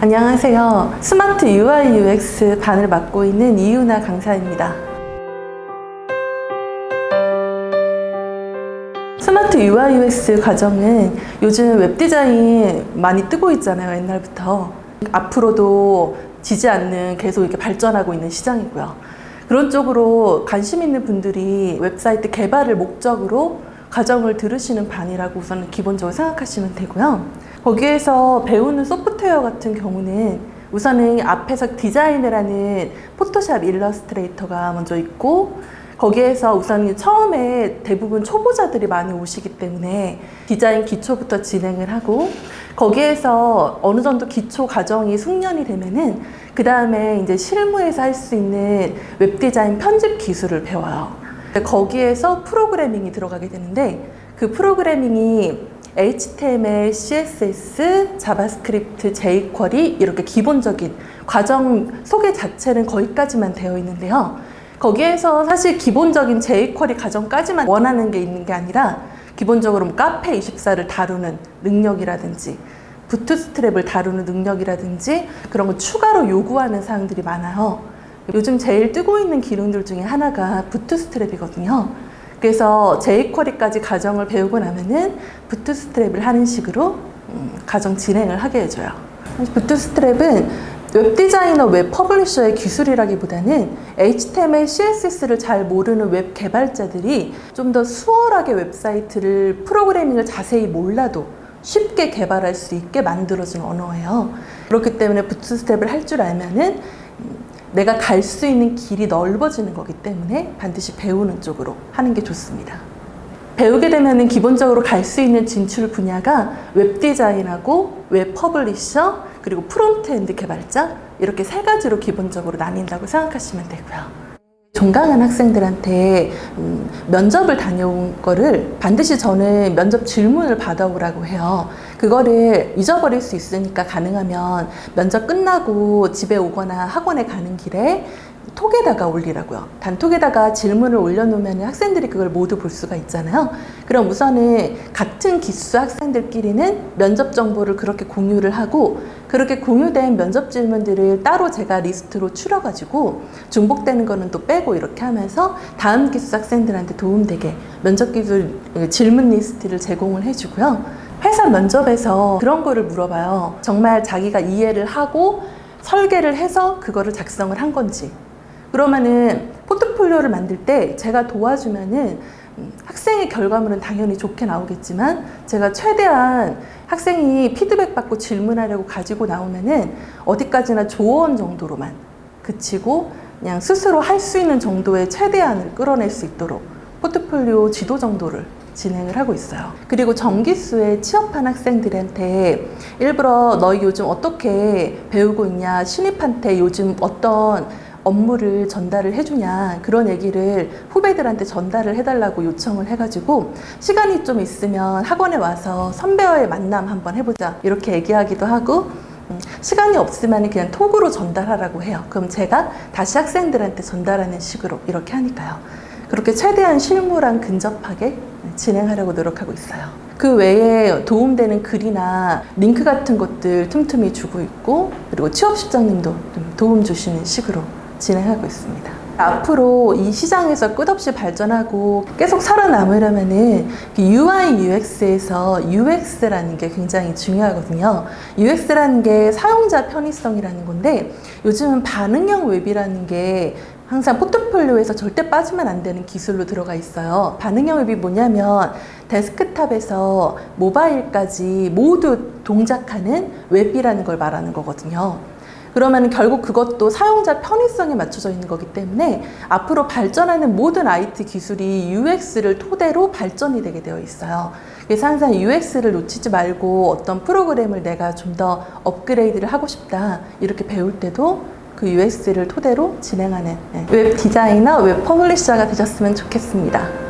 안녕하세요. 스마트 UI UX 반을 맡고 있는 이유나 강사입니다. 스마트 UI UX 과정은 요즘 웹 디자인 많이 뜨고 있잖아요. 옛날부터. 앞으로도 지지 않는 계속 이렇게 발전하고 있는 시장이고요. 그런 쪽으로 관심 있는 분들이 웹사이트 개발을 목적으로 과정을 들으시는 반이라고 우선 기본적으로 생각하시면 되고요. 거기에서 배우는 소프트웨어 같은 경우는 우선은 앞에서 디자인을 하는 포토샵 일러스트레이터가 먼저 있고 거기에서 우선 처음에 대부분 초보자들이 많이 오시기 때문에 디자인 기초부터 진행을 하고 거기에서 어느 정도 기초 과정이 숙련이 되면은 그 다음에 이제 실무에서 할 수 있는 웹 디자인 편집 기술을 배워요. 거기에서 프로그래밍이 들어가게 되는데 그 프로그래밍이 HTML, CSS, 자바스크립트, jQuery 이렇게 기본적인 과정 소개 자체는 거기까지만 되어 있는데요. 거기에서 사실 기본적인 jQuery 과정까지만 원하는 게 있는 게 아니라 기본적으로 뭐 카페 24를 다루는 능력이라든지 부트스트랩을 다루는 능력이라든지 그런 거 추가로 요구하는 사항들이 많아요. 요즘 제일 뜨고 있는 기능들 중에 하나가 부트스트랩이거든요. 그래서 jQuery까지 과정을 배우고 나면은 부트스트랩을 하는 식으로 음, 과정 진행을 하게 해줘요. 부트스트랩은 웹 디자이너, 웹 퍼블리셔의 기술이라기보다는 HTML, CSS를 잘 모르는 웹 개발자들이 좀 더 수월하게 웹사이트를 프로그래밍을 자세히 몰라도 쉽게 개발할 수 있게 만들어진 언어예요. 그렇기 때문에 부트스트랩을 할 줄 알면은 음, 내가 갈 수 있는 길이 넓어지는 거기 때문에 반드시 배우는 쪽으로 하는 게 좋습니다. 배우게 되면은 기본적으로 갈 수 있는 진출 분야가 웹 디자인하고 웹 퍼블리셔 그리고 프론트엔드 개발자 이렇게 세 가지로 기본적으로 나뉜다고 생각하시면 되고요. 종강한 학생들한테 음, 면접을 다녀온 거를 반드시 저는 면접 질문을 받아오라고 해요. 그거를 잊어버릴 수 있으니까 가능하면 면접 끝나고 집에 오거나 학원에 가는 길에 톡에다가 올리라고요. 단톡에다가 질문을 올려놓으면 학생들이 그걸 모두 볼 수가 있잖아요. 그럼 우선은 같은 기수 학생들끼리는 면접 정보를 그렇게 공유를 하고 그렇게 공유된 면접 질문들을 따로 제가 리스트로 추려가지고 중복되는 거는 또 빼고 이렇게 하면서 다음 기수 학생들한테 도움되게 면접 기술 질문 리스트를 제공을 해주고요. 회사 면접에서 그런 거를 물어봐요. 정말 자기가 이해를 하고 설계를 해서 그거를 작성을 한 건지 그러면은 포트폴리오를 만들 때 제가 도와주면은 음, 학생의 결과물은 당연히 좋게 나오겠지만 제가 최대한 학생이 피드백 받고 질문하려고 가지고 나오면은 어디까지나 조언 정도로만 그치고 그냥 스스로 할 수 있는 정도의 최대한을 끌어낼 수 있도록 포트폴리오 지도 정도를 진행을 하고 있어요. 그리고 정기수에 취업한 학생들한테 일부러 너희 요즘 어떻게 배우고 있냐, 신입한테 요즘 어떤 업무를 전달을 해주냐 그런 얘기를 후배들한테 전달을 해달라고 요청을 해가지고 시간이 좀 있으면 학원에 와서 선배와의 만남 한번 해보자 이렇게 얘기하기도 하고 음, 시간이 없으면 그냥 톡으로 전달하라고 해요. 그럼 제가 다시 학생들한테 전달하는 식으로 이렇게 하니까요. 그렇게 최대한 실무랑 근접하게 진행하려고 노력하고 있어요. 그 외에 도움되는 글이나 링크 같은 것들 틈틈이 주고 있고 그리고 취업 실장님도 좀 도움 주시는 식으로 진행하고 있습니다. 앞으로 이 시장에서 끝없이 발전하고 계속 살아남으려면은 UI, UX에서 UX라는 게 굉장히 중요하거든요. UX라는 게 사용자 편의성이라는 건데 요즘은 반응형 웹이라는 게 항상 포트폴리오에서 절대 빠지면 안 되는 기술로 들어가 있어요. 반응형 웹이 뭐냐면 데스크탑에서 모바일까지 모두 동작하는 웹이라는 걸 말하는 거거든요. 그러면 결국 그것도 사용자 편의성에 맞춰져 있는 거기 때문에 앞으로 발전하는 모든 IT 기술이 UX를 토대로 발전이 되게 되어 있어요. 그래서 항상 UX를 놓치지 말고 어떤 프로그램을 내가 좀 더 업그레이드를 하고 싶다 이렇게 배울 때도 그 UX를 토대로 진행하는 웹 디자이너, 웹 퍼블리셔가 되셨으면 좋겠습니다.